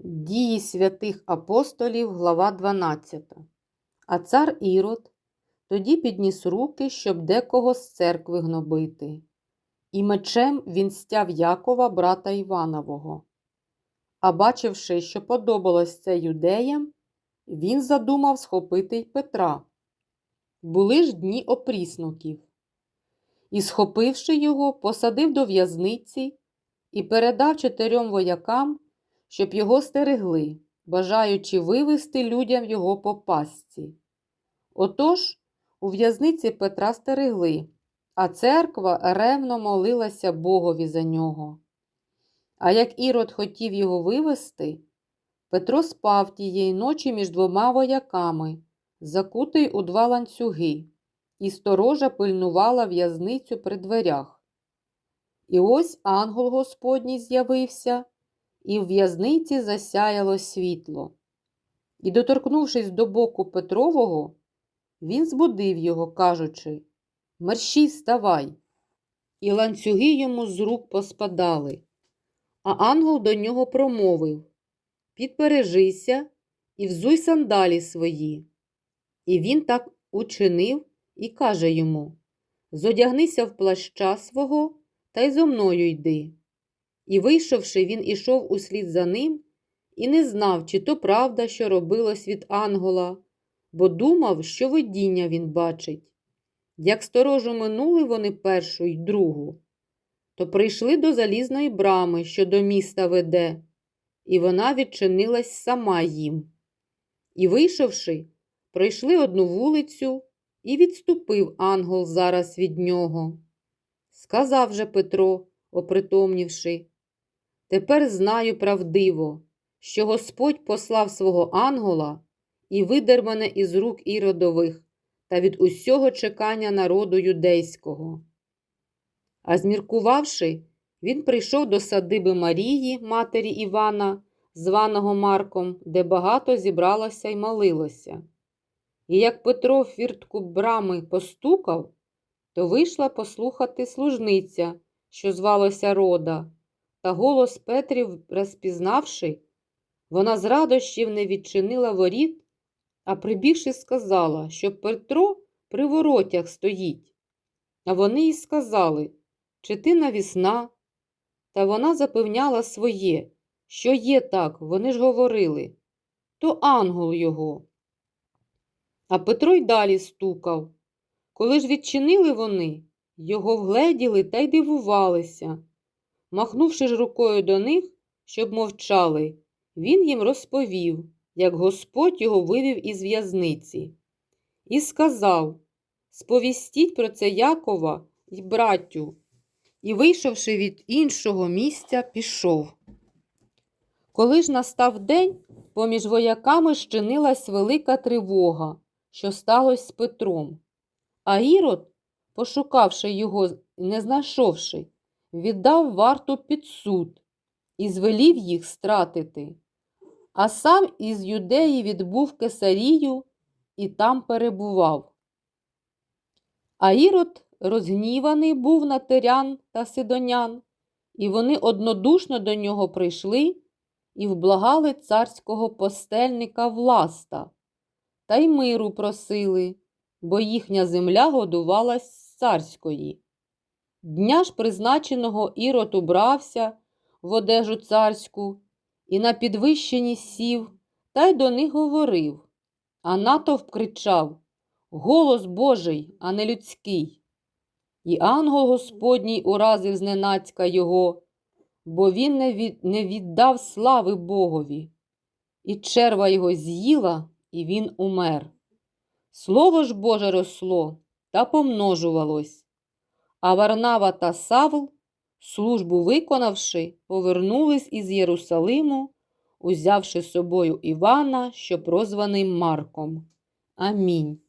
Дії святих апостолів, глава 12. А цар Ірод тоді підніс руки, щоб декого з церкви гнобити. І мечем він стяв Якова, брата Іванового. А бачивши, що подобалось це юдеям, він задумав схопити й Петра. Були ж дні опріснуків. І, схопивши його, посадив до в'язниці і передав чотирьом воякам, щоб його стерегли, бажаючи вивести людям його по пастці. Отож, у в'язниці Петра стерегли, а церква ревно молилася Богові за нього. А як Ірод хотів його вивести, Петро спав тієї ночі між двома вояками, закутий у два ланцюги, і сторожа пильнувала в'язницю при дверях. І ось ангел Господній з'явився, і в в'язниці засяяло світло. І, доторкнувшись до боку Петрового, він збудив його, кажучи Мерщій вставай. І ланцюги йому з рук поспадали. А ангел до нього промовив Підпережися і взуй сандалі свої. І він так учинив і каже йому Зодягнися в плаща свого та й зо мною йди. І, вийшовши, він ішов услід за ним і не знав, чи то правда, що робилось від ангола, бо думав, що видіння він бачить. Як сторожу минули вони першу й другу, то прийшли до залізної брами, що до міста веде, і вона відчинилась сама їм. І, вийшовши, пройшли одну вулицю, і відступив ангел зараз від нього. Сказав же Петро, опритомнівши, тепер знаю правдиво, що Господь послав свого ангела і видер мене із рук іродових та від усього чекання народу юдейського. А зміркувавши, він прийшов до садиби Марії, матері Івана, званого Марком, де багато зібралося й молилося. І як Петро в фіртку брами постукав, то вийшла послухати служниця, що звалося Рода, та голос Петрів, розпізнавши, вона з радощів не відчинила воріт, а прибігши, сказала, що Петро при воротях стоїть. А вони їй сказали, чи ти навісна? Та вона запевняла своє, що є так, вони ж говорили, то ангел його. А Петро й далі стукав. Коли ж відчинили вони, його вгледіли та й дивувалися. Махнувши ж рукою до них, щоб мовчали, він їм розповів, як Господь його вивів із в'язниці. І сказав Сповістіть про це Якова й браттю. І, вийшовши від іншого місця, пішов. Коли ж настав день, поміж вояками щинилась велика тривога, що сталося з Петром. А Ірод, пошукавши його і не знайшовши, віддав варту під суд і звелів їх стратити. А сам із юдеї відбув Кесарію і там перебував. А Ірод розгніваний був на тирян та сидонян, і вони однодушно до нього прийшли і вблагали царського постельника власта, та й миру просили, бо їхня земля годувалась з царської. Дня ж призначеного Ірод убрався в одежу царську і на підвищенні сів, та й до них говорив, а натовп кричав Голос Божий, а не людський. І ангел Господній уразив зненацька його, бо він не, від... не віддав слави Богові. І черва його з'їла, і він умер. Слово ж Боже росло та помножувалось. А Варнава та Савл, службу виконавши, повернулись із Єрусалиму, узявши з собою Івана, що прозваний Марком. Амінь.